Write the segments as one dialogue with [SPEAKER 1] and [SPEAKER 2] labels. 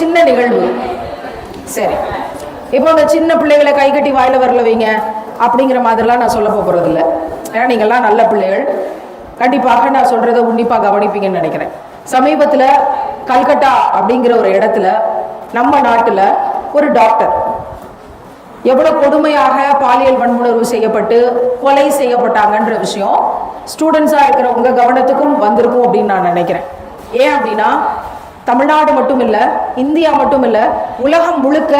[SPEAKER 1] சின்ன நிகழ்வு. சரி. இப்போ அந்த சின்ன பிள்ளைகளை கை கட்டி வாயில வரல வைங்க அப்படிங்கிற மாதிரிலாம் நான் சொல்ல போகிறது இல்லை ஏன்னா நீங்கள்லாம் நல்ல பிள்ளைகள். கண்டிப்பாக நான் சொல்கிறத உன்னிப்பாக கவனிப்பீங்கன்னு நினைக்கிறேன். சமீபத்தில் கல்கட்டா அப்படிங்கிற ஒரு இடத்துல நம்ம நாட்டில் ஒரு டாக்டர் எவ்வளோ கொடுமையாக பாலியல் வன்முணர்வு செய்யப்பட்டு கொலை செய்யப்பட்டாங்கன்ற விஷயம் ஸ்டூடெண்ட்ஸாக இருக்கிற உங்கள் கவனத்துக்கும் வந்திருக்கும் அப்படின்னு நான் நினைக்கிறேன். ஏன் அப்படின்னா தமிழ்நாடு மட்டும் இல்லை இந்தியா மட்டும் இல்லை உலகம் முழுக்க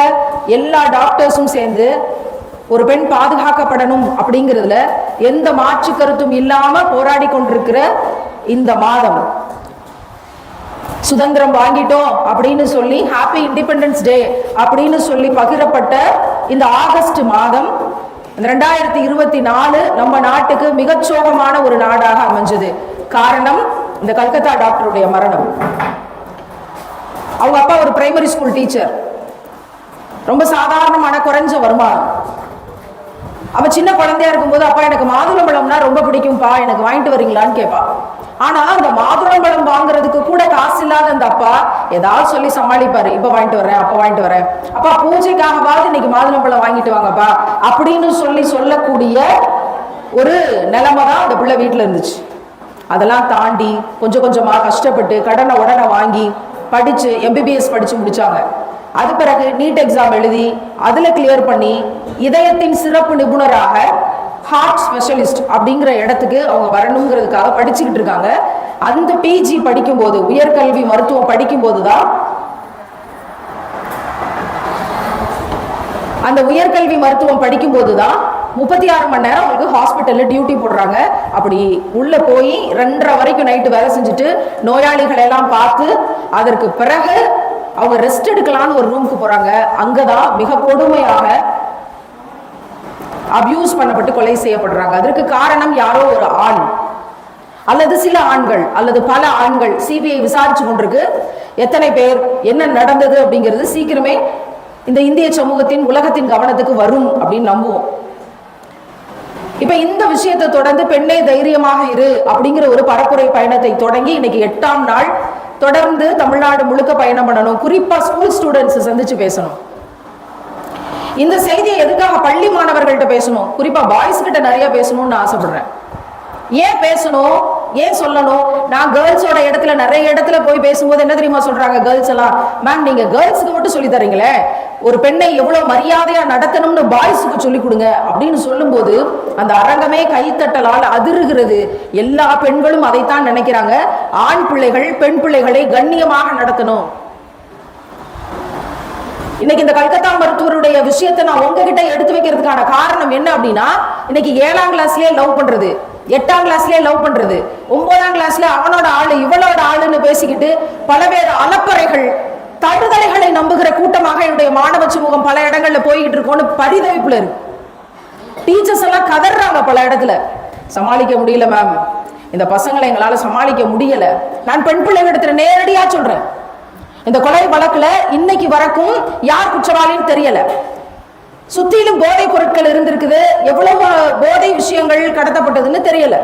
[SPEAKER 1] எல்லா டாக்டர்ஸும் சேர்ந்து ஒரு பெண் பாதுகாக்கப்படணும் அப்படிங்கிறதுல எந்த மாற்று கருத்தும் இல்லாம போராடி கொண்டிருக்கிற இந்த மாதம். சுதந்திரம் வாங்கிட்டோம் அப்படின்னு சொல்லி ஹாப்பி இண்டிபெண்டன்ஸ் டே அப்படின்னு சொல்லி பகிரப்பட்ட இந்த ஆகஸ்ட் மாதம் ரெண்டாயிரத்தி இருபத்தி நாலு நம்ம நாட்டுக்கு மிகச்சோகமான ஒரு நாடாக அமைஞ்சது. காரணம் இந்த கல்கத்தா டாக்டருடைய மரணம். அவங்க அப்பா ஒரு பிரைமரி ஸ்கூல் டீச்சர் ரொம்ப சாதாரணமான குறைஞ்ச வருமானம். அவ சின்ன குழந்தையா இருக்கும்போது அப்பா எனக்கு மாதுளம்பழம்னா ரொம்ப பிடிக்கும்ப்பா எனக்கு வாங்கிட்டு வரீங்களான்னு கேட்பா ஆனா அந்த மாதுளம்பழம் வாங்குறதுக்கு கூட காசு இல்லாத அந்த அப்பா ஏதாவது சொல்லி சமாளிப்பாரு. இப்ப வாங்கிட்டு வரேன் அப்ப வாங்கிட்டு வரேன். அப்பா பூஜைக்காகவாது இன்னைக்கு மாதுளம்பழம் வாங்கிட்டு வாங்கப்பா அப்படின்னு சொல்லி சொல்லக்கூடிய ஒரு நிலைமை தான் அந்த பிள்ளை வீட்டுல இருந்துச்சு. அதெல்லாம் தாண்டி கொஞ்சம் கொஞ்சமா கஷ்டப்பட்டு கடனை உடனே வாங்கி படித்து எம்பிபிஎஸ் படித்து முடித்தாங்க அது பிறகு நீட் எக்ஸாம் எழுதி அதில் கிளியர் பண்ணி இதயத்தின் சிறப்பு நிபுணராக ஹார்ட் ஸ்பெஷலிஸ்ட் அப்படிங்கிற இடத்துக்கு அவங்க வரணுங்கிறதுக்காக படிச்சுக்கிட்டு இருக்காங்க. அந்த பிஜி படிக்கும்போது உயர்கல்வி மருத்துவம் படிக்கும்போது தான் அந்த உயர்கல்வி மருத்துவம் படிக்கும்போது தான் முப்பத்தி ஆறு மணி நேரம் அவங்களுக்கு ஹாஸ்பிட்டலில் டியூட்டி போடுறாங்க. அப்படி உள்ளே போய் ரெண்டரை வரைக்கும் நைட்டு வேலை செஞ்சுட்டு நோயாளிகளை எல்லாம் பார்த்து அதற்கு பிறகு அவங்க ரெஸ்ட் எடுக்கலாம்னு ஒரு ரூமுக்கு அங்கே தான் மிக கொடுமையாக அபியூஸ் பண்ணப்பட்டு கொலை செய்யப்படுறாங்க. அதற்கு காரணம் யாரோ ஒரு ஆண் அல்லது சில ஆண்கள் அல்லது பல ஆண்கள். சிபிஐ விசாரிச்சு கொண்டிருக்கு. எத்தனை பேர் என்ன நடந்தது அப்படிங்கிறது சீக்கிரமே இந்த இந்திய சமூகத்தின் உலகத்தின் கவனத்துக்கு வரும் அப்படின்னு நம்புவோம். இப்ப இந்த விஷயத்தை தொடர்ந்து பெண்ணே தைரியமாக இரு அப்படிங்கிற ஒரு பரப்புரை பயணத்தை தொடங்கி இன்னைக்கு எட்டாம் நாள் தொடர்ந்து தமிழ்நாடு முழுக்க பயணம் பண்ணணும். குறிப்பா ஸ்கூல் ஸ்டூடெண்ட்ஸ் சந்திச்சு பேசணும். இந்த செய்தியை எதுக்காக பள்ளி மாணவர்கள்ட்ட பேசணும்? குறிப்பா பாய்ஸ் கிட்ட நிறைய பேசணும்னு ஆசைப்படுறேன். ஏன் பேசணும்? ஏன் சொல்லணும்? நான் கேர்ள்ஸோட இடத்துல நிறைய இடத்துல போய் பேசும்போது என்ன தெரியுமா சொல்றாங்க கேர்ள்ஸ் எல்லாம்? மேம் நீங்க கேர்ள்ஸுக்கு மட்டும் சொல்லி தரீங்களே? ஒரு பெண்ணை எவ்வளவு மரியாதையா நடத்தணும்னு பாய்ஸுக்கு சொல்லி கொடுங்க. அப்படின்னு சொல்லும்போது அந்த அரங்கமே கைத்தட்டலால் அதிருகிறது. எல்லா பெண்களும் அதைத்தான் நினைக்கிறாங்க. ஆண் பிள்ளைகள் பெண் பிள்ளைகளை கண்ணியமாக நடத்தணும். இன்னைக்கு இந்த கல்கத்தா மருத்துவருடைய விஷயத்தை நான் உங்ககிட்ட எடுத்து வைக்கிறதுக்கான காரணம் என்ன அப்படின்னா இன்னைக்கு ஏழாம் கிளாஸ்லயே லவ் பண்றது. எட்டாம் கிளாஸ்லயே லவ் பண்றது. ஒன்பதாம் கிளாஸ்ல அவனோட ஆளு இவளோட ஆளுன்னு பேசிக்கிட்டு பலவேறு அலப்பறைகள் தடுதலைகளை நம்புகிற கூட்டமாக என்னுடைய மாணவ சமூகம் பல இடங்கள்ல போய்கிட்டு இருக்கோம்னு பரிதவிப்புல இருக்கு. டீச்சர்ஸ் எல்லாம் கதறாங்க பல இடத்துல. சமாளிக்க முடியல மேம் இந்த பசங்களை எங்களால சமாளிக்க முடியல. நான் பெண் பிள்ளைங்க இடத்துல நேரடியா சொல்றேன். இந்த கொலை வழக்குல இன்னைக்கு வரைக்கும் யார் குற்றவாளின்னு தெரியல. சுத்திலும் போதை பொருட்கள் இருந்திருக்குது. எவ்வளவு போதை விஷயங்கள் கடத்தப்பட்டதுன்னு தெரியல.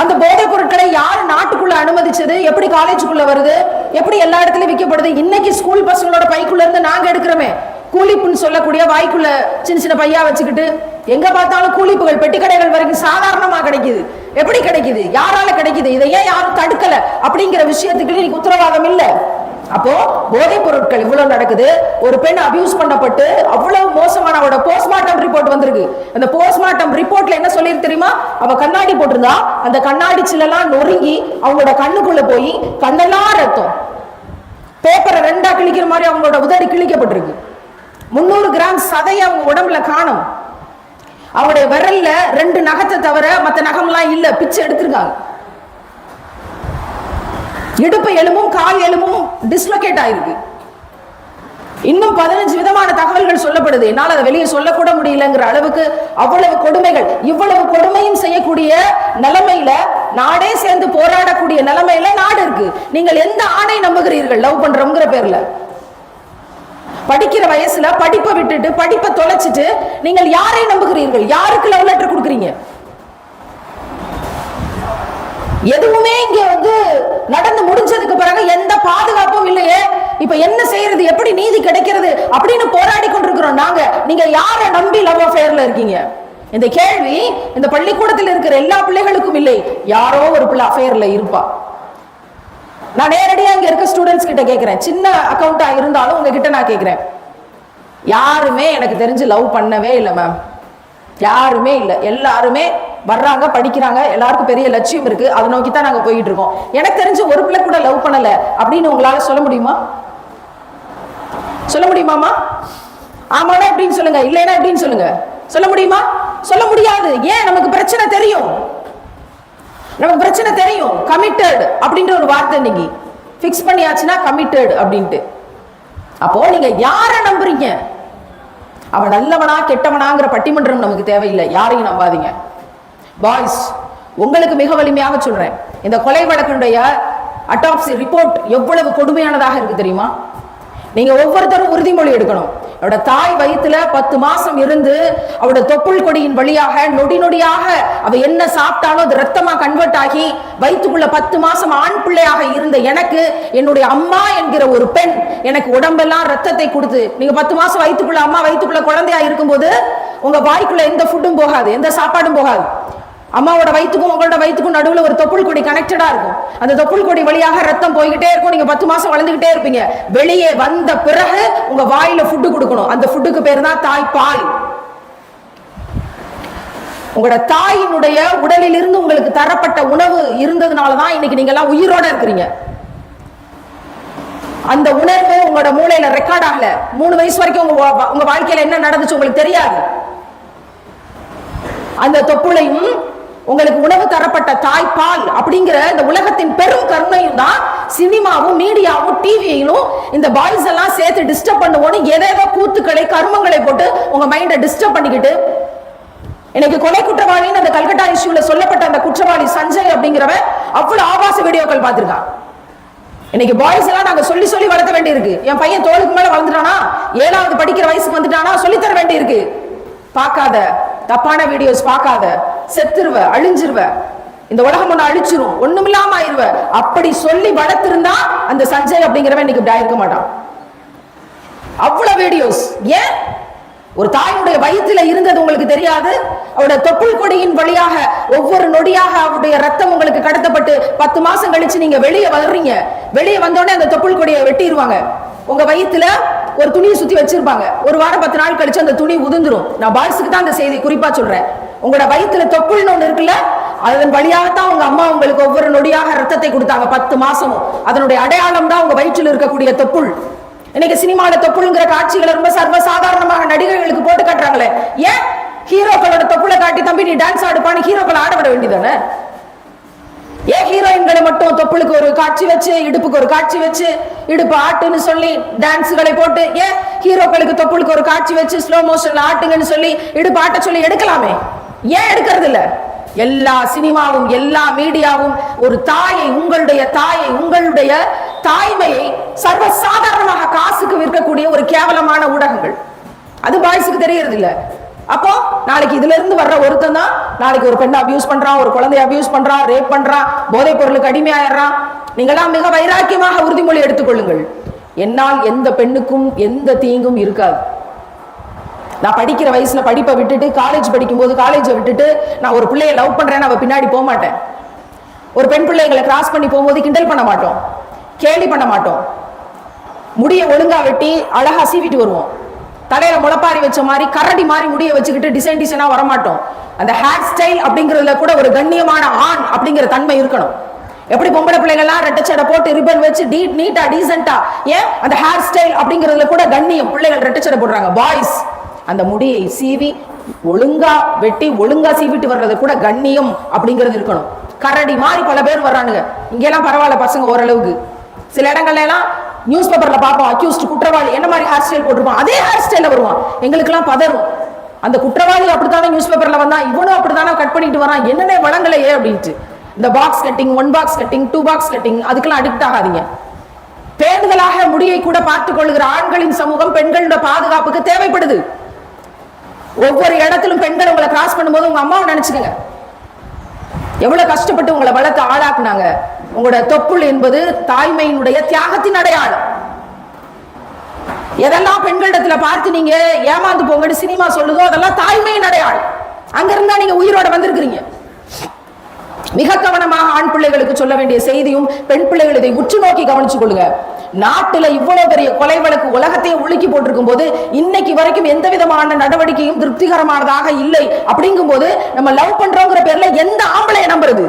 [SPEAKER 1] அந்த போதை பொருட்களை யார் நாட்டுக்குள்ள அனுமதிச்சது? எப்படி காலேஜுக்குள்ள வருது? எப்படி எல்லா இடத்துலயும் விற்கப்படுது? இன்னைக்கு ஸ்கூல் பசங்களோட பைக்குள்ள இருந்து நாங்க எடுக்கிறோமே. கூலிப்புன்னு சொல்லக்கூடிய வாய்க்குள்ள சின்ன சின்ன பையா வச்சுக்கிட்டு எங்க பார்த்தாலும் கூலிப்புகள் பெட்டிக்கடைகள் வரைக்கும் சாதாரணமா கிடைக்குது. எப்படி கிடைக்குது? யாரால கிடைக்குது? இதை ஏன் யாரும் தடுக்கல? அப்படிங்கிற விஷயத்துக்கு இன்னைக்கு உத்தரவாதம் இல்லை. அப்போ போதைப் பொருட்கள் இவ்வளவு நடக்குது. ஒரு பெண் அபியூஸ் பண்ணப்பட்டு அவ்வளவு மோசமான அவட போஸ்ட்மார்ட்டம் ரிப்போர்ட் வந்திருக்கு. அந்த போஸ்ட்மார்ட்டம் ரிப்போர்ட்ல என்ன சொல்லியிருக்கு தெரியுமா? அவ கண்ணாடி போட்டிருந்தா அந்த கண்ணாடி சில்லெல்லாம் நொறுங்கி அவங்களோட கண்ணுக்குள்ள போய் கண்ணெல்லாம் ரத்தம். பேப்பரை ரெண்டா கிழிக்கிற மாதிரி அவங்களோட உதடி கிழிக்கப்பட்டிருக்கு. முந்நூறு கிராம் சதையை அவங்க உடம்புல காணும். அவங்களுடைய விரல்ல ரெண்டு நகத்தை தவிர மற்ற நகம்லாம் இல்லை. பிச்சு எடுத்திருக்காங்க. இடுப்பு எலும்பும் கால் எலும்பும் டிஸ்லொகேட் ஆயிருக்கு. இன்னும் பதினஞ்சு விதமான தகவல்கள் சொல்லப்படுது. என்னால் அதை வெளியே சொல்லக்கூட முடியலங்கிற அளவுக்கு அவ்வளவு கொடுமைகள் இவ்வளவு கொடுமையும் செய்யக்கூடிய நிலைமையில நாடே சேர்ந்து போராடக்கூடிய நிலைமையில நாடு இருக்கு. நீங்கள் எந்த ஆணை நம்புகிறீர்கள்? லவ் பண்றோங்கிற பேர்ல. படிக்கிற வயசுல படிப்பை விட்டுட்டு படிப்பை தொலைச்சிட்டு நீங்கள் யாரை நம்புகிறீர்கள்? யாருக்கு லவ் லெட்டர் கொடுக்குறீங்க? எதுவுமே இங்க வந்து நடந்து முடிஞ்சதுக்கு பிறகு எந்த பாதுகாப்பும் இல்லையே. இப்போ என்ன செய்கிறது எப்படி நீதி கிடைக்கிறது? அப்படின்னு போராடி கொண்டிருக்கிறோம் நாங்க. நீங்க யாரை நம்பி லவ் அஃபேர்ல இருக்கீங்க? இந்த கேள்வி இந்த பள்ளிக்கூடத்தில் இருக்கிற எல்லா பிள்ளைகளுக்கும் இல்லை. யாரோ ஒரு பிள்ளை அஃபேர்ல இருப்பா. நான் நேரடியாக இங்க இருக்க ஸ்டூடெண்ட்ஸ் கிட்ட கேட்கிறேன் சின்ன அக்கௌண்டா இருந்தாலும் உங்ககிட்ட நான் கேட்கிறேன் யாருமே எனக்கு தெரிஞ்சு லவ் பண்ணவே இல்லை மேம் யாருமே இல்லை. எல்லாருமே வர்றாங்க படிக்கிறாங்க எல்லாருக்கும் பெரிய லட்சியம் இருக்கு. அதை நோக்கி தான் நாங்க போயிட்டு இருக்கோம் எனக்கு தெரிஞ்சு ஒரு பிள்ளை கூட லவ் பண்ணல அப்படின்னு உங்களால சொல்ல முடியுமா? சொல்ல முடியுமாமா ஆமாடா அப்படின்னு சொல்லுங்க இல்லைன்னா எப்படின்னு சொல்லுங்க. சொல்ல முடியுமா? சொல்ல முடியாது. ஏன்? நமக்கு பிரச்சனை தெரியும். நமக்கு பிரச்சனை தெரியும். கமிட்டட் அப்படின்ற ஒரு வார்த்தை இன்னைக்கு. ஃபிக்ஸ் பண்ணியாச்சுன்னா கமிட்டட் அப்படின்ட்டு. அப்போ நீங்க யாரை நம்புறீங்க? அவன் நல்லவனா கெட்டவனாங்கிற பட்டிமன்றம் நமக்கு தேவையில்லை. யாரையும் நம்பாதீங்க. பாய்ஸ் உங்களுக்கு மிக வலிமையாக சொல்றேன். இந்த கொலை வழக்கினுடைய அட்டாப்சி ரிப்போர்ட் எவ்வளவு கொடுமையானதாக இருக்கு தெரியுமா? நீங்க ஒவ்வொருத்தரும் உறுதிமொழி எடுக்கணும். அவட தாய் வயிற்றுல பத்து மாசம் இருந்து அவட தொப்புள் கொடியின் வழியாக நொடி நொடியாக அவ என்ன சாப்பிட்டாலும் அது ரத்தமா கன்வெர்ட் ஆகி வயிற்றுக்குள்ள பத்து மாசம் ஆண் பிள்ளையாக இருந்த எனக்கு என்னுடைய அம்மா என்கிற ஒரு பெண் எனக்கு உடம்பெல்லாம் ரத்தத்தை கொடுத்து நீங்க பத்து மாசம் வயிற்றுக்குள்ள அம்மா வயிற்றுக்குள்ள குழந்தையா இருக்கும்போது உங்க வாய்க்குள்ள எந்த ஃபுட்டும் போகாது எந்த சாப்பாடும் போகாது. அம்மாவோட வயிற்றுக்கும் உங்களோட வயிற்றுக்கும் நடுவில் ஒரு தொப்புள் கொடி கனெக்டடா இருக்கும். அந்த தொப்புள் கொடி வழியாக ரத்தம் போய்கிட்டே இருக்கும். நீங்க பத்து மாசம் வளர்ந்துகிட்டே இருப்பீங்க. வெளியே வந்த பிறகு உங்க வாயில ஃபுட்டு கொடுக்கணும். அந்த ஃபுட்டுக்கு பேர் தான் தாய்ப்பால் உங்களோட தாயினுடைய உடலில் இருந்து உங்களுக்கு தரப்பட்ட உணவு இருந்ததுனால தான் இன்னைக்கு நீங்க எல்லாம் உயிரோட இருக்கிறீங்க. அந்த உணர்வு உங்களோட மூளையில ரெக்கார்ட் ஆகல. மூணு வயசு வரைக்கும் உங்க உங்க வாழ்க்கையில என்ன நடந்துச்சு உங்களுக்கு தெரியாது. அந்த தொப்புளையும் உங்களுக்கு உணவு தரப்பட்ட தாய்ப்பால் அப்படிங்கிற இந்த உலகத்தின் பெரும் கருணையும் தான் சினிமாவும் மீடியாவும் டிவியிலும் இந்த பாய்ஸ் எல்லாம் சேர்த்து டிஸ்டர்ப் பண்ணுவோன்னு எதேதோ கூத்துக்களை கர்மங்களை போட்டு உங்க மைண்டை டிஸ்டர்ப் பண்ணிக்கிட்டு இன்னைக்கு கொலை குற்றவாளின்னு அந்த கல்கட்டா இஷ்யூல சொல்லப்பட்ட அந்த குற்றவாளி சஞ்சய் அப்படிங்கிறவன் அவ்வளவு ஆபாச வீடியோக்கள் பார்த்திருக்கான். இன்னைக்கு பாய்ஸ் எல்லாம் நாங்க சொல்லி சொல்லி வளர்த்த வேண்டியிருக்கு. என் பையன் தோளுக்கு மேல வளர்ந்துட்டானா? ஏழாவது படிக்கிற வயசுக்கு வந்துட்டானா? சொல்லித்தர வேண்டியிருக்கு. பார்க்காத. தப்பான வீடியோஸ் பார்க்காத. செத்துருவ அழிஞ்சிருவ. இந்த உலகம் ஒண்ணு அழிச்சிரும் ஒண்ணுமில்லாம ஆயிருவ. அப்படி சொல்லி வளர்த்திருந்தா அந்த சஞ்சய் அப்படிங்கிறவன் இன்னைக்கு இப்படி ஆயிருக்க மாட்டான். அவ்வளவு வீடியோஸ் ஏன்? ஒரு தாயுடைய வயிற்றுல இருந்தது உங்களுக்கு தெரியாது? அவருடைய தொப்புள் கொடியின் வழியாக ஒவ்வொரு நொடியாக அவருடைய ரத்தம் உங்களுக்கு கடத்தப்பட்டு பத்து மாசம் கழிச்சு நீங்க வெளியே வர்றீங்க. வெளியே வந்தோடனே அந்த தொப்புள் கொடியை வெட்டிடுவாங்க உங்க வயிற்றுல ஒரு துணியை சுத்தி வச்சிருப்பாங்க. ஒரு வாரம் பத்து நாள் கழிச்சு அந்த துணி உதிர்ந்துரும். நான் பாய்ஸுக்கு தான் அந்த செய்தி குறிப்பா சொல்றேன். உங்களோட வயிற்றுல தொப்புள்னு ஒன்று இருக்குல்ல அதன் வழியாகத்தான் உங்க அம்மா உங்களுக்கு ஒவ்வொரு நொடியாக ரத்தத்தை கொடுத்தாங்க பத்து மாசமும். அதனுடைய அடையாளம் தான் உங்க வயிற்றில் இருக்கக்கூடிய தொப்புள். இன்னைக்கு சினிமாவில் தொப்புளுங்கிற காட்சிகளை ரொம்ப சர்வசாதாரணமாக நடிகர்களுக்கு போட்டு காட்டுறாங்களே. ஏன்? ஹீரோக்களோட தொப்புளை காட்டி தம்பி நீ டான்ஸ் ஆடுப்பான்னு ஹீரோக்களை ஆட வேண்டியதானே? ஏன் ஹீரோயின்களை மட்டும் தொப்புளுக்கு ஒரு காட்சி வச்சு இடுப்புக்கு ஒரு காட்சி வச்சு இடுப்பு ஆட்டுன்னு சொல்லி டான்ஸுகளை போட்டு ஏன் ஹீரோக்களுக்கு தொப்புளுக்கு ஒரு காட்சி வச்சு ஸ்லோ மோஷன்ல ஆட்டுங்கன்னு சொல்லி இடுப்பு ஆட்ட சொல்லி எடுக்கலாமே? ஏன் எடுக்கிறது இல்ல? எல்லா சினிமாவும் எல்லா மீடியாவும் ஒரு தாயை உங்களுடைய தாயை உங்களுடைய தாய்மையை சர்வ சாதாரணமாக காசுக்கு விற்கக்கூடிய ஒரு கேவலமான ஊடகங்கள். அது பாய்ஸுக்கு தெரியறது இல்ல. அப்போ நாளைக்கு இதுல இருந்து வர்ற ஒருத்தன் தான் நாளைக்கு ஒரு பெண்ணை அபியூஸ் பண்றான் ஒரு குழந்தைய அபியூஸ் பண்றான் ரேப் பண்றான் போதைப் பொருளுக்கு அடிமையாயிடுறான் நீங்களாம் மிக வைராக்கியமாக உறுதிமொழி எடுத்துக்கொள்ளுங்கள். என்னால் எந்த பெண்ணுக்கும் எந்த தீங்கும் இருக்காது. நான் படிக்கிற வயசுல படிப்பை விட்டுட்டு காலேஜ் படிக்கும்போது காலேஜை விட்டுட்டு நான் ஒரு பிள்ளைய லவ் பண்ணுறேன்னு அவ பின்னாடி போக மாட்டேன். ஒரு பெண் பிள்ளைகளை கிராஸ் பண்ணி போகும்போது கிண்டல் பண்ண மாட்டோம். கேலி பண்ண மாட்டோம். முடிய ஒழுங்கா வெட்டி அழகா சீவிட்டு வருவோம். தலையில முளப்பாரி வச்ச மாதிரி கரடி மாதிரி முடிய வச்சுக்கிட்டு டிசைன் டிசைனா வரமாட்டோம். அந்த ஹேர் ஸ்டைல் அப்படிங்கறதுல கூட ஒரு கண்ணியமான ஆண் அப்படிங்கிற தன்மை இருக்கணும். எப்படி பொம்பளை பிள்ளைங்கள்லாம் ரெட்டச்சடை போட்டு ரிப்பன் வச்சு டீ நீட்டா டீசெண்டா ஏன்? அந்த ஹேர் ஸ்டைல் அப்படிங்கறதுல கூட கண்ணியம். பிள்ளைகள் ரெட்டச்சடை போடுறாங்க. பாய்ஸ் அந்த முடியை சீவி ஒழுங்கா வெட்டி ஒழுங்கா சீவிட்டு வர்றது கூட கண்ணியம் அப்படிங்கிறது இருக்கணும். கரடி மாதிரி பல பேர் வர்றானுங்க. இங்கெல்லாம் பரவாயில்ல பசங்க ஓரளவுக்கு. சில இடங்கள்ல எல்லாம் நியூஸ் பேப்பர்ல பார்ப்போம் அக்யூஸ்ட் குற்றவாளி என்ன மாதிரி ஹேர் ஸ்டைல் போட்டிருப்பான் அதே ஹேர் ஸ்டைல வருவான். எங்களுக்கெல்லாம் பதறும். அந்த குற்றவாளி அப்படித்தானே நியூஸ் பேப்பர்ல வந்தான் இவனும் அப்படித்தானே கட் பண்ணிட்டு வரான் என்னென்ன வளங்களையே அப்படின்ட்டு. இந்த box cutting one box cutting two box cutting அதுக்கெல்லாம் அடிக்ட் ஆகாதீங்க. பேணுதலாக முடியை கூட பார்த்துக் கொள்கிற ஆண்களின் சமூகம் பெண்களோட பாதுகாப்புக்கு தேவைப்படுது. ஒவ்வொரு இடத்திலும் பெண்கள் உங்களை கிராஸ் பண்ணும்போது உங்க அம்மாவை நினைச்சுக்கங்க. எவ்வளவு கஷ்டப்பட்டு உங்களை வளர்த்து ஆளாக்குனாங்க. உங்களோட தொப்புள் என்பது தாய்மையினுடைய தியாகத்தின் அடையாளம். எதெல்லாம் பெண்களிடத்துல பார்த்து நீங்க ஏமாந்து போங்கன்னு சினிமா சொல்லுதோ அதெல்லாம் தாய்மையின் அடையாளம். அங்க இருந்தா நீங்க உயிரோட வந்திருக்கிறீங்க. மிக கவனமாக ஆண் பிள்ளைகளுக்கு சொல்ல வேண்டிய செய்தியும் பெண் பிள்ளைகள் இதை உற்று நோக்கி கவனிச்சு கொள்ளுங்க. நாட்டுல இவ்வளவு பெரிய கொலை வழக்கு உலகத்தையும் உலுக்கி போட்டிருக்கும் போது இன்னைக்கு வரைக்கும் எந்த விதமான நடவடிக்கையும் திருப்திகரமானதாக இல்லை. அப்படிங்கும் போது நம்ம லவ் பண்றோங்கிற பேர்ல எந்த ஆம்பளைய நம்புறது?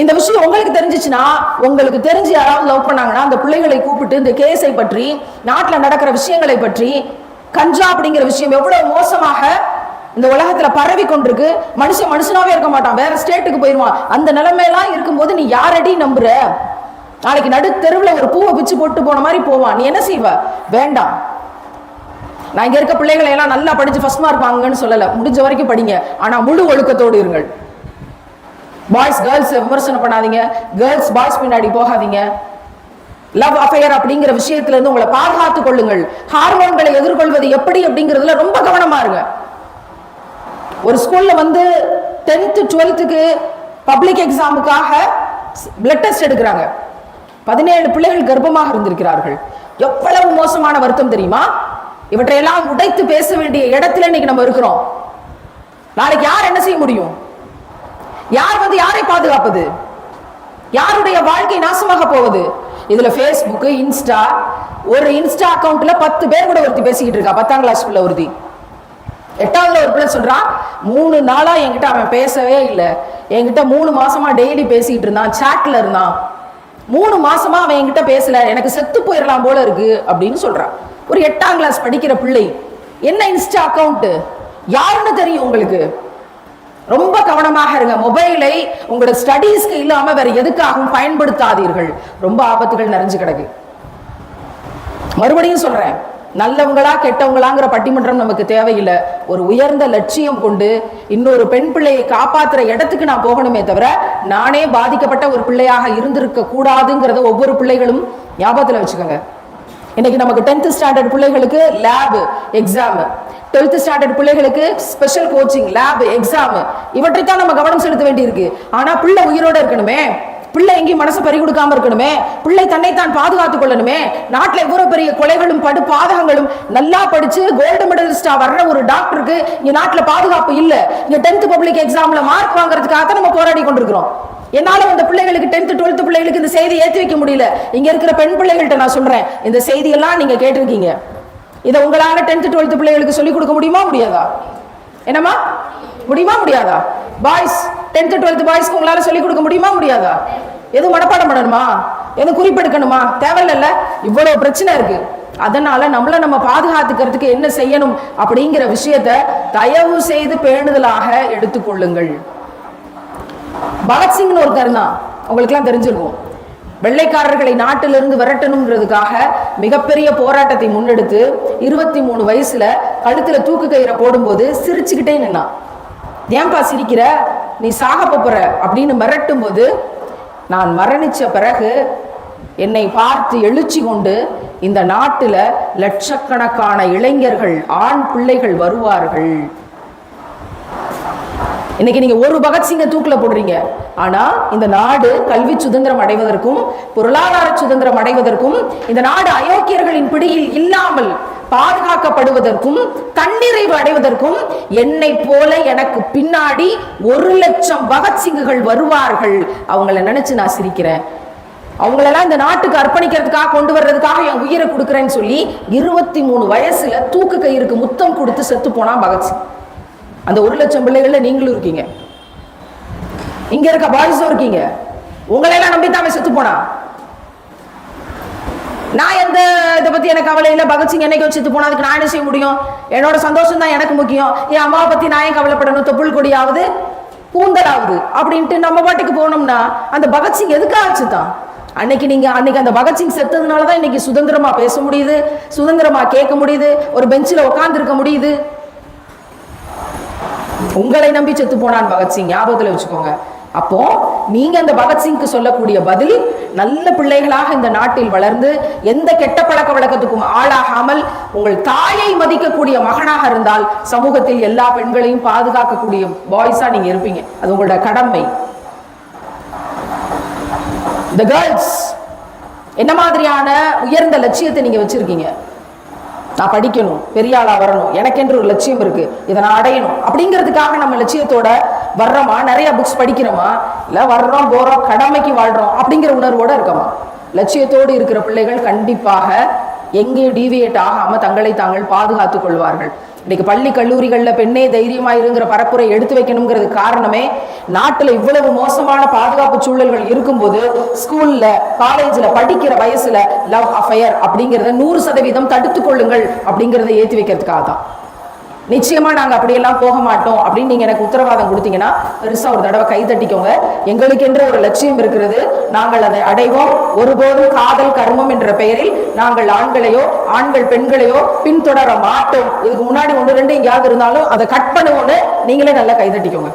[SPEAKER 1] இந்த விஷயம் உங்களுக்கு தெரிஞ்சிச்சுன்னா உங்களுக்கு தெரிஞ்சு யாராவது லவ் பண்ணாங்கன்னா அந்த பிள்ளைகளை கூப்பிட்டு இந்த கேஸை பற்றி நாட்டில் நடக்கிற விஷயங்களை பற்றி கஞ்சா அப்படிங்கிற விஷயம் எவ்வளவு மோசமாக இந்த உலகத்துல பரவி கொண்டிருக்கு. மனுஷன் மனுஷனாவே இருக்க மாட்டான். வேற ஸ்டேட்டுக்கு போயிருவான் அந்த நிலைமையெல்லாம் இருக்கும்போது நீ யாரடி நம்புற? நாளைக்கு நடு தெருவில் ஒரு பூவை பிச்சு போட்டு போன மாதிரி போவான் நீ என்ன செய்வ? வேண்டாம். நான் இங்கே இருக்க பிள்ளைகளை எல்லாம் நல்லா படித்து ஃபஸ்ட் மார்க் வாங்கன்னு சொல்லலை. முடிஞ்ச வரைக்கும் படிங்க. ஆனால் முழு ஒழுக்கத்தோடு இருங்கள். பாய்ஸ் கேர்ள்ஸ் விமர்சனம் பண்ணாதீங்க. கேர்ள்ஸ் பாய்ஸ் பின்னாடி போகாதீங்க. லவ் அஃபையர் அப்படிங்கிற விஷயத்துல இருந்து உங்களை பாதுகாத்துக் கொள்ளுங்கள். ஹார்மோன்களை எதிர்கொள்வது எப்படி அப்படிங்கிறதுல ரொம்ப கவனமா இருங்க. ஒரு ஸ்கூல்ல வந்து டென்த்து டுவெல்த்துக்கு பப்ளிக் எக்ஸாமுக்காக பிளட் டெஸ்ட் எடுக்கிறாங்க. பதினேழு பிள்ளைகள் கர்ப்பமாக இருந்திருக்கிறார்கள். எவ்வளவு மோசமான வருத்தம் தெரியுமா? இவற்றையெல்லாம் உடைத்து பேச வேண்டிய இடத்துல இன்னைக்கு நம்ம இருக்கிறோம். நாளைக்கு யார் என்ன செய்ய முடியும்? யார் வந்து யாரை பாதுகாப்பது? யாருடைய வாழ்க்கை நாசமாக போவது? இதுல ஃபேஸ்புக் இன்ஸ்டா ஒரு இன்ஸ்டா அக்கௌண்ட்ல பத்து பேர் கூட ஒருத்தி பேசிக்கிட்டு இருக்கா. பத்தாம் கிளாஸ் பிள்ளை ஒருத்தி. எட்டாவதுல ஒரு பிள்ளை சொல்றான் மூணு நாளா என்கிட்ட அவன் பேசவே இல்லை. என்கிட்ட மூணு மாசமா டெய்லி பேசிக்கிட்டு இருந்தான் சாட்ல இருந்தான். மூணு மாசமா அவன் என்கிட்ட பேசல. எனக்கு செத்து போயிடலாம் போல இருக்கு அப்படின்னு சொல்றான் ஒரு எட்டாம் கிளாஸ் படிக்கிற பிள்ளை. என்ன இன்ஸ்டா அக்கவுண்ட் யாருன்னு தெரியும் உங்களுக்கு? ரொம்ப கவனமாக இருங்க. மொபைலை உங்களோட ஸ்டடீஸ்க்கு இல்லாம வேற எதுக்காகவும் பயன்படுத்தாதீர்கள். ரொம்ப ஆபத்துகள் நிறைஞ்சு கிடக்கு. மறுபடியும் சொல்றேன். நல்லவங்களா கெட்டவங்களாங்கிற பட்டிமன்றம் நமக்கு தேவையில்லை. ஒரு உயர்ந்த லட்சியம் கொண்டு இன்னொரு பெண் பிள்ளையை காப்பாத்துற இடத்துக்கு நான் போகணுமே தவிர நானே பாதிக்கப்பட்ட ஒரு பிள்ளையாக இருந்திருக்க கூடாதுங்கிறத ஒவ்வொரு பிள்ளைகளும் ஞாபகத்தில் வச்சுக்கோங்க. இன்னைக்கு நமக்கு டென்த் ஸ்டாண்டர்ட் பிள்ளைகளுக்கு லேப் எக்ஸாம் டுவெல்த் ஸ்டாண்டர்ட் பிள்ளைகளுக்கு ஸ்பெஷல் கோச்சிங் லேப் எக்ஸாம் இவற்றை தான் நம்ம கவனம் செலுத்த வேண்டியிருக்கு. ஆனா பிள்ளை உயிரோட இருக்கணுமே. பிள்ளை எங்கேயும் மனசு பறி கொடுக்காம இருக்கணுமே? பிள்ளை தன்னை தான் பாதுகாத்துக் கொள்ளணுமே? நாட்டில் இவ்வளவு பெரிய கொலைகளும் படு பாதகங்களும் நல்லா படிச்சு கோல்டு மெடலிஸ்டா வர்ற ஒரு டாக்டருக்கு இங்க நாட்டில் பாதுகாப்பு இல்ல. இங்க டென்த் பப்ளிக் எக்ஸாம்ல மார்க் வாங்குறதுக்காக தான் நம்ம போராடி கொண்டிருக்கிறோம். என்னால அந்த பிள்ளைகளுக்கு டென்த் டுவெல்த் பிள்ளைகளுக்கு இந்த செய்தி ஏத்தி வைக்க முடியல. இங்க இருக்கிற பெண் பிள்ளைகள்கிட்ட நான் சொல்றேன். இந்த செய்தியெல்லாம் நீங்க கேட்டிருக்கீங்க. இதை உங்களால டென்த் டுவெல்த் பிள்ளைகளுக்கு சொல்லிக் கொடுக்க முடியுமா முடியாதா? என்னம்மா? முடியுமா முடியாதா? பாய்ஸ் டென்த்து டுவெல்த் பாய்ஸ்க்கு உங்களால சொல்லிக் கொடுக்க முடியுமா முடியாதா? எதுவும் மனப்பாடம் பண்ணணுமா? எதுவும் குறிப்பெடுக்கணுமா? தேவையில்ல இவ்வளவு பிரச்சனை இருக்கு. அதனால நம்மள நம்ம பாதுகாத்துக்கிறதுக்கு என்ன செய்யணும் அப்படிங்கிற விஷயத்த தயவு செய்து பேணுதலாக எடுத்துக்கொள்ளுங்கள் பகத்சிங்னு ஒருத்தர் தான். உங்களுக்குலாம் தெரிஞ்சிருக்கும். வெள்ளைக்காரர்களை நாட்டிலிருந்து விரட்டணுங்கிறதுக்காக மிகப்பெரிய போராட்டத்தை முன்னெடுத்து இருபத்தி மூணு வயசுல கழுத்துல தூக்கு கயிறை போடும்போது சிரிச்சுக்கிட்டே நின்னான். ஏன்பா சிரிக்கிற? நீ சாக போற அப்படின்னு மிரட்டும் போது நான் மரணிச்ச பிறகு என்னை பார்த்து எழுச்சி கொண்டு இந்த நாட்டில் லட்சக்கணக்கான இளைஞர்கள் ஆண் பிள்ளைகள் வருவார்கள். இன்னைக்கு நீங்க ஒரு பகத்சிங்கை தூக்கில் போடுறீங்க. ஆனா இந்த நாடு கல்வி சுதந்திரம் அடைவதற்கும் பொருளாதார சுதந்திரம் அடைவதற்கும் இந்த நாடு அயோக்கியர்களின் பிடியில் இல்லாமல் பாதுகாக்கப்படுவதற்கும் தன்னிறைவு அடைவதற்கும் என்னை போல எனக்கு பின்னாடி ஒரு லட்சம் பகத்சிங்குகள் வருவார்கள். அவங்கள நினைச்சு நான் சிரிக்கிறேன். அவங்களெல்லாம் இந்த நாட்டுக்கு அர்ப்பணிக்கிறதுக்காக கொண்டு வர்றதுக்காக என் உயிரை கொடுக்குறேன்னு சொல்லி இருபத்தி மூணு வயசுல தூக்கு கயிறுக்கு முத்தம் கொடுத்து செத்து போனான் பகத்சிங் அந்த ஒரு லட்சம் பிள்ளைகள்ல நீங்களும் இருக்கீங்க. இங்க இருக்க பாய்ஸும் இருக்கீங்க. உங்களையெல்லாம் நம்பி தான் அவன் செத்து போனா. நான் எந்த இதை பத்தி எனக்கு கவலை இல்லை. பகத்சிங் என்னைக்கு செத்து போனா அதுக்கு நான் என்ன செய்ய முடியும்? என்னோட சந்தோஷம் தான் எனக்கு முக்கியம். என் அம்மாவை பத்தி நான் ஏன் கவலைப்படணும்? தொப்புள் கொடியாவது பூந்தலாவது அப்படின்ட்டு நம்ம பாட்டுக்கு போனோம்னா அந்த பகத்சிங் எதுக்காக தான் அன்னைக்கு நீங்க அன்னைக்கு அந்த பகத்சிங் செத்ததுனால தான் இன்னைக்கு சுதந்திரமா பேச முடியுது சுதந்திரமா கேட்க முடியுது ஒரு பெஞ்சில் உட்காந்துருக்க முடியுது. உங்களை நம்பி செத்து போனான் பகத்சிங் ஞாபகத்துல வச்சுக்கோங்க. அப்போ நீங்க அந்த பகத்சிங்க்கு சொல்லக்கூடிய பதில் நல்ல பிள்ளைகளாக இந்த நாட்டில் வளர்ந்து எந்த கெட்ட பழக்க வழக்கத்துக்கும் ஆளாகாமல் உங்கள் தாயை மதிக்கக்கூடிய மகனாக இருந்தால் சமூகத்தில் எல்லா பெண்களையும் பாதுகாக்கக்கூடிய பாய்ஸா நீங்க இருப்பீங்க. அது உங்களோட கடமை. த கேர்ள்ஸ் என்ன மாதிரியான உயர்ந்த லட்சியத்தை நீங்க வச்சிருக்கீங்க? நான் படிக்கணும் பெரிய ஆளாக வரணும் எனக்கென்று ஒரு லட்சியம் இருக்கு இதை நான் அடையணும். அப்படிங்கிறதுக்காக நம்ம லட்சியத்தோட வர்றோமா? நிறைய புக்ஸ் படிக்கிறோமா? இல்லை வர்றோம் போறோம் கடமைக்கு வாழ்றோம் அப்படிங்கிற உணர்வோட இருக்கோமா? லட்சியத்தோடு இருக்கிற பிள்ளைகள் கண்டிப்பாக எங்கேயும் டீவியேட் ஆகாம தங்களை தாங்கள் பாதுகாத்துக் கொள்வார்கள். இன்னைக்கு பள்ளி கல்லூரிகள்ல பெண்ணே தைரியமா இருங்கிற பரப்புரை எடுத்து வைக்கணுங்கிறது காரணமே நாட்டுல இவ்வளவு மோசமான பாதுகாப்பு சூழல்கள் இருக்கும்போது ஸ்கூல்ல காலேஜ்ல படிக்கிற வயசுல லவ் அஃபயர் அப்படிங்கிறத நூறு சதவீதம் தடுத்துக் கொள்ளுங்கள் அப்படிங்கிறத ஏத்தி வைக்கிறதுக்காக தான் நிச்சயமா நாங்க அப்படியெல்லாம் போக மாட்டோம் அப்படின்னு நீங்க எனக்கு உத்தரவாதம் கொடுத்தீங்கன்னா பெருசா ஒரு தடவை கை தட்டிக்கோங்க. எங்களுக்கென்ற ஒரு லட்சியம் இருக்கிறது. நாங்கள் அதை அடைவோம். ஒருபோதும் காதல் கர்மம் என்ற பெயரில் நாங்கள் ஆண்களையோ ஆண்கள் பெண்களையோ பின்தொடர மாட்டோம். இதுக்கு முன்னாடி ஒன்று ரெண்டு எங்கேயாவது இருந்தாலும் அதை கட் பண்ணுவோன்னு நீங்களே நல்லா கை தட்டிக்கோங்க.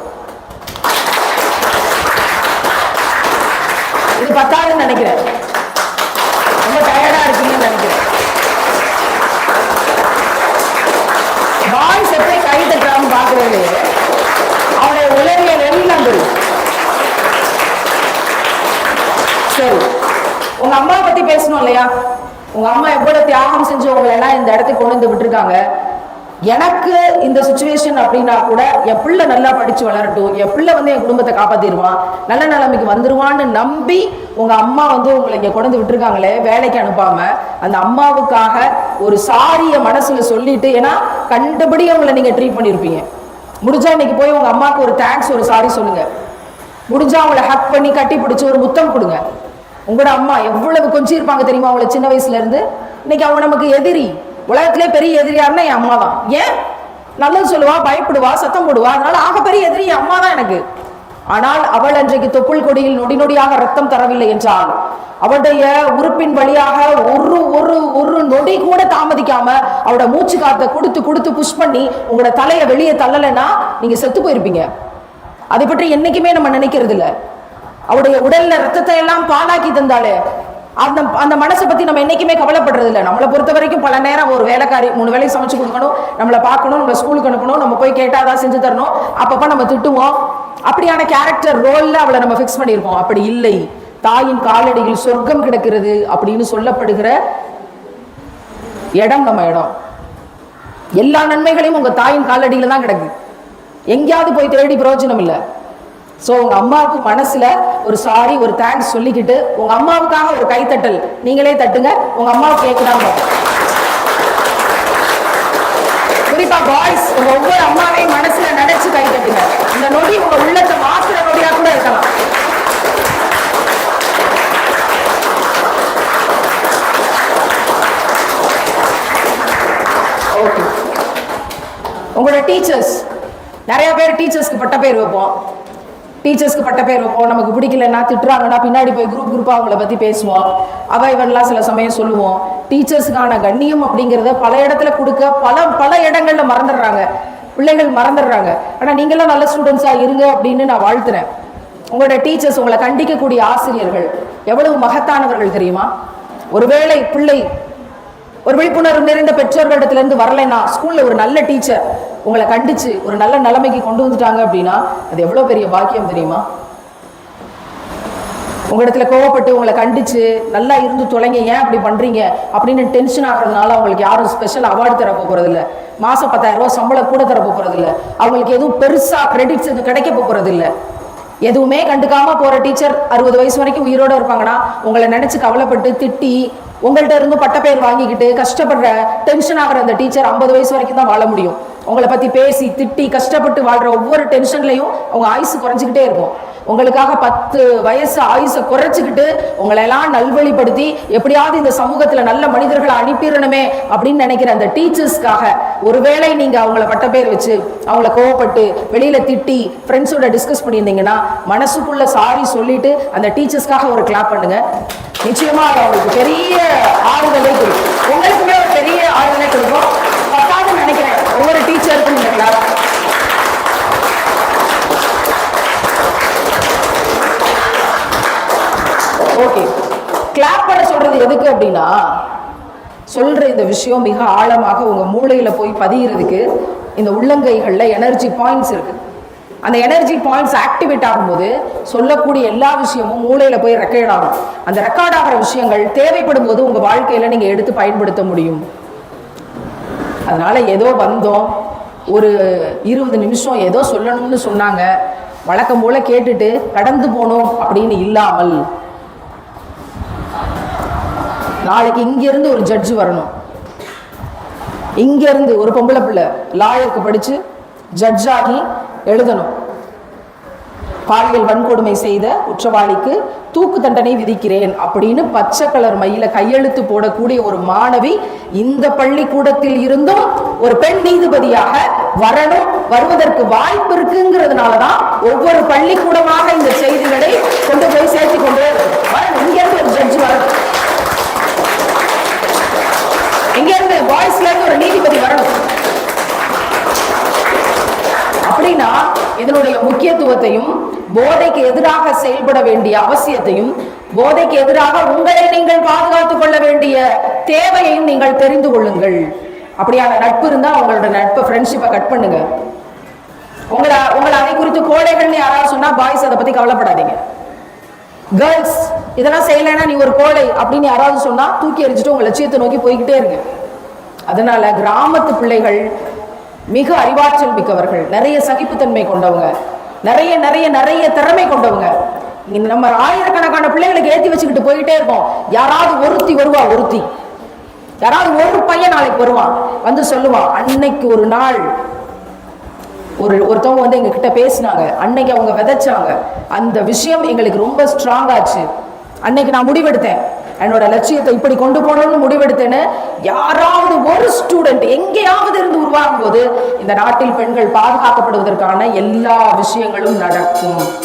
[SPEAKER 1] இது பத்தாதுன்னு நினைக்கிறேன். ரொம்ப டயர்டா இருக்கீங்கன்னு நினைக்கிறேன் பாய்ஸ் எப்படி கை தட்டுறான்னு அவனுடைய உளவியல் எல்லாம் தெரியும் சரி. உங்க அம்மா பத்தி பேசணும் இல்லையா? உங்க அம்மா எவ்வளவு தியாகம் செஞ்சு உங்களை எல்லாம் இந்த இடத்துக்கு கொண்டு வந்து விட்டுருக்காங்க. எனக்கு இந்த சுச்சுவேஷன் அப்படின்னா கூட என் பிள்ளை நல்லா படிச்சு வளரட்டும். என் பிள்ளை வந்து என் குடும்பத்தை காப்பாத்திடுவான். நல்ல நிலைமைக்கு வந்துருவான்னு நம்பி உங்க அம்மா வந்து உங்களை இங்க கொண்டு விட்டுருக்காங்களே வேலைக்கு அனுப்பாம. அந்த அம்மாவுக்காக ஒரு சாரிய மனசுல சொல்லிட்டு ஏன்னா கண்டபடி அவங்களை நீங்க ட்ரீட் பண்ணிருப்பீங்க. முடிஞ்சா இன்னைக்கு போய் உங்க அம்மாவுக்கு ஒரு தேங்க்ஸ் ஒரு சாரி சொல்லுங்க. முடிஞ்சா அவங்கள ஹக் பண்ணி கட்டி பிடிச்சி ஒரு முத்தம் கொடுங்க. உங்களோட அம்மா எவ்வளவு கொஞ்சம் இருப்பாங்க தெரியுமா அவங்கள சின்ன வயசுல இருந்து? இன்னைக்கு அவங்க நமக்கு எதிரி. உலகத்திலே பெரிய எதிரியாருன்னா என் அம்மா தான் ஏன்? நல்லது சொல்லுவா பயப்படுவா சத்தம் போடுவா. அதனால பெரிய எதிரி என் அம்மா தான் எனக்கு. ஆனால் அவள் அன்றைக்கு தொப்புள் கொடியில் நொடி நொடியாக ரத்தம் தரவில்லை என்றால் அவளுடைய உறுப்பின் வழியாக ஒரு ஒரு ஒரு நொடி கூட தாமதிக்காம அவளோட மூச்சு காத்தை கொடுத்து கொடுத்து புஷ் பண்ணி உங்களோட தலையை வெளியே தள்ளலைன்னா நீங்க செத்து போயிருப்பீங்க. அதை பற்றி என்னைக்குமே நம்ம நினைக்கிறது இல்லை அவருடைய உடல்ல ரத்தத்தை எல்லாம் பாலாக்கி தந்தாலே அந்த அந்த மனசை பத்தி நம்ம என்னைக்குமே கவலைப்படுறது இல்லை நம்மளை பொறுத்த வரைக்கும் பல நேரம் ஒரு வேலைக்காரி மூணு வேலையை சமைச்சு கொடுக்கணும் நம்மளை பார்க்கணும் நம்ம ஸ்கூலுக்கு அனுப்பணும் நம்ம போய் கேட்டாதான் செஞ்சு தரணும். அப்பப்ப நம்ம திட்டுவோம். அப்படியான கேரக்டர் ரோல்ல அவளை நம்ம ஃபிக்ஸ் பண்ணியிருப்போம் அப்படி இல்லை. தாயின் காலடியில் சொர்க்கம் கிடக்கிறது அப்படின்னு சொல்லப்படுகிற இடம் நம்ம இடம். எல்லா நன்மைகளையும் உங்க தாயின் காலடியில தான் கிடக்கு. எங்கேயாவது போய் தேடி பிரயோஜனம் இல்லை. ஸோ உங்க அம்மாவுக்கு மனசுல ஒரு சாரி ஒரு தேங்க்ஸ் சொல்லிக்கிட்டு உங்க அம்மாவுக்காக ஒரு கைத்தட்டல். நீங்களே தட்டுங்க. உங்க அம்மாவுக்கு கேட்குறாங்க குறிப்பா பாய்ஸ் உங்க ஒவ்வொரு அம்மாவையும் மனசுல நினைச்சு கை கட்டுங்க இந்த நொடி உங்க உள்ளத்தை மாத்திர நொடியா கூட இருக்கலாம். ஓகே உங்களோட டீச்சர்ஸ் நிறைய பேர் டீச்சர்ஸ்க்கு பட்ட பேர் வைப்போம். டீச்சர்ஸ்க்கு பட்ட பேர் வைப்போம். நமக்கு பிடிக்கலன்னா திட்டுறாங்கன்னா பின்னாடி போய் குரூப் குரூப்பாக அவங்கள பற்றி பேசுவோம். அவ இவன்லாம் சில சமயம் சொல்லுவோம். டீச்சர்ஸுக்கான கண்ணியம் அப்படிங்கிறத பல இடத்துல கொடுக்க பல பல இடங்கள்ல மறந்துடுறாங்க. பிள்ளைகள் மறந்துடுறாங்க. ஆனால் நீங்களாம் நல்ல ஸ்டூடெண்ட்ஸாக இருங்க அப்படின்னு நான் வாழ்த்துறேன். உங்களோட டீச்சர்ஸ் உங்களை கண்டிக்கக்கூடிய ஆசிரியர்கள் எவ்வளவு மகத்தானவர்கள் தெரியுமா? ஒருவேளை பிள்ளை ஒரு விழிப்புணர்வு நிறைந்த பெற்றோர்களிடத்துலேருந்து வரலைன்னா ஸ்கூல்ல ஒரு நல்ல டீச்சர் உங்களை கண்டிச்சு ஒரு நல்ல நிலைமைக்கு கொண்டு வந்துட்டாங்க அப்படின்னா அது எவ்வளோ பெரிய பாக்கியம் தெரியுமா? உங்களிடத்துல கோவப்பட்டு உங்களை கண்டிச்சு நல்லா இருந்து தொலைங்க ஏன் அப்படி பண்றீங்க? அப்படின்னு டென்ஷன் ஆகுறதுனால அவங்களுக்கு யாரும் ஸ்பெஷல் அவார்டு தர போறது இல்ல மாசம் பத்தாயிரம் ரூபாய் சம்பளம் கூட தர போறது இல்ல அவங்களுக்கு எதுவும் பெருசா கிரெடிட்ஸ் எதுவும் கிடைக்க போறது இல்ல எதுவுமே கண்டுக்காம போற டீச்சர் அறுபது வயசு வரைக்கும் உயிரோட இருப்பாங்கன்னா உங்களை நினைச்சு கவலைப்பட்டு திட்டி உங்கள்கிட்ட இருந்து பட்டப்பெயர் வாங்கிக்கிட்டு கஷ்டப்படுற டென்ஷன் ஆகிற அந்த டீச்சர் ஐம்பது வயசு வரைக்கும் தான் வாழ முடியும். உங்களை பற்றி பேசி திட்டி கஷ்டப்பட்டு வாழ்கிற ஒவ்வொரு டென்ஷன்லையும் உங்கள் ஆயுசு குறைஞ்சிக்கிட்டே இருக்கும். உங்களுக்காக பத்து வயசு ஆயுசை குறைச்சிக்கிட்டு உங்களை எல்லாம் நல்வழிப்படுத்தி எப்படியாவது இந்த சமூகத்தில் நல்ல மனிதர்களை அனுப்பிடணுமே அப்படின்னு நினைக்கிற அந்த டீச்சர்ஸ்க்காக ஒருவேளை நீங்கள் அவங்கள பட்ட பேர் வச்சு அவங்கள கோவப்பட்டு வெளியில் திட்டி ஃப்ரெண்ட்ஸோட டிஸ்கஸ் பண்ணியிருந்தீங்கன்னா மனசுக்குள்ள சாரி சொல்லிட்டு அந்த டீச்சர்ஸ்க்காக ஒரு கிளாப் பண்ணுங்க. நிச்சயமாக அவங்களுக்கு பெரிய ஆறுதலை கொடுக்கும். உங்களுக்குமே ஒரு பெரிய ஆறுதலை கொடுக்கும். ஒவ்வொரு டீச்சருக்கும் இந்த கிளாப் ஓகே கிளாப் பண்ண சொல்றது எதுக்கு அப்படின்னா சொல்ற இந்த விஷயம் மிக ஆழமாக உங்க மூளையில போய் பதிகிறதுக்கு இந்த உள்ளங்கைகளில் எனர்ஜி பாயிண்ட்ஸ் இருக்கு. அந்த எனர்ஜி பாயிண்ட்ஸ் ஆக்டிவேட் ஆகும்போது சொல்லக்கூடிய எல்லா விஷயமும் மூளையில போய் ரெக்கார்ட் ஆகும். அந்த ரெக்கார்ட் ஆகிற விஷயங்கள் தேவைப்படும் போது உங்க வாழ்க்கையில நீங்க எடுத்து பயன்படுத்த முடியும். அதனால் ஏதோ வந்தோம். ஒரு இருபது நிமிஷம் ஏதோ சொல்லணும்னு சொன்னாங்க. வழக்கம் போல கேட்டுட்டு கடந்து போனோம் அப்படின்னு இல்லாமல். நாளைக்கு இங்கிருந்து ஒரு ஜட்ஜ் வரணும். இங்கிருந்து ஒரு பொம்பளை பிள்ளை லாயருக்கு படித்து ஜட்ஜாகி எழுதணும். பாலியல் வன்கொடுமை செய்த குற்றவாளிக்கு தூக்கு தண்டனை விதிக்கிறேன் அப்படின்னு பச்சை கலர் மையில கையெழுத்து போடக்கூடிய ஒரு மாணவி இந்த பள்ளிக்கூடத்தில் இருந்தும் ஒரு பெண் நீதிபதியாக வரணும் வருவதற்கு வாய்ப்பு இருக்குங்கிறதுனாலதான் ஒவ்வொரு பள்ளிக்கூடமாக இந்த செய்திகளை கொண்டு போய் சேர்த்து கொண்டு வரணும். இங்க இருந்து ஒரு ஜட்ஜ் வரணும் இங்க இருந்து இருந்து ஒரு நீதிபதி வரணும். அப்படின்னா இதனுடைய முக்கியத்துவத்தையும் போதைக்கு எதிராக செயல்பட வேண்டிய அவசியத்தையும் போதைக்கு எதிராக உங்களை நீங்கள் பாதுகாத்துக் கொள்ள வேண்டிய தேவையையும் நீங்கள் தெரிந்து கொள்ளுங்கள். அப்படியான நட்பு இருந்தா உங்களோட நட்பை ஃப்ரெண்ட்ஷிப்பை கட் பண்ணுங்க. உங்களை உங்களை அதை குறித்து கோழைகள்னு யாராவது சொன்னா பாய்ஸ் அதை பத்தி கவலைப்படாதீங்க. கேர்ள்ஸ் இதெல்லாம் செய்யலைன்னா நீ ஒரு கோழை அப்படின்னு யாராவது சொன்னா தூக்கி எறிஞ்சிட்டு உங்க லட்சியத்தை நோக்கி போய்கிட்டே இருங்க. அதனால கிராமத்து பிள்ளைகள் மிக அறிவாற்றல் மிக்கவர்கள் நிறைய சகிப்புத்தன்மை கொண்டவங்க நிறைய நிறைய நிறைய திறமை கொண்டவங்க. நம்ம ஆயிரக்கணக்கான பிள்ளைகளுக்கு ஏத்தி வச்சுக்கிட்டு போயிட்டே இருக்கோம். யாராவது ஒருத்தி வருவா ஒருத்தி. யாராவது ஒரு பையன் நாளைக்கு வருவான் வந்து சொல்லுவான் அன்னைக்கு ஒரு நாள் ஒரு ஒருத்தவங்க வந்து எங்க கிட்ட பேசினாங்க. அன்னைக்கு அவங்க விதைச்சாங்க. அந்த விஷயம் எங்களுக்கு ரொம்ப ஸ்ட்ராங் ஆச்சு. அன்னைக்கு நான் முடிவெடுத்தேன். என்னோட லட்சியத்தை இப்படி கொண்டு போகணும்னு முடிவெடுத்தேன்னு யாராவது ஒரு ஸ்டூடெண்ட் எங்கேயாவது இருந்து உருவாகும் போது இந்த நாட்டில் பெண்கள் பாதுகாக்கப்படுவதற்கான எல்லா விஷயங்களும் நடக்கும்.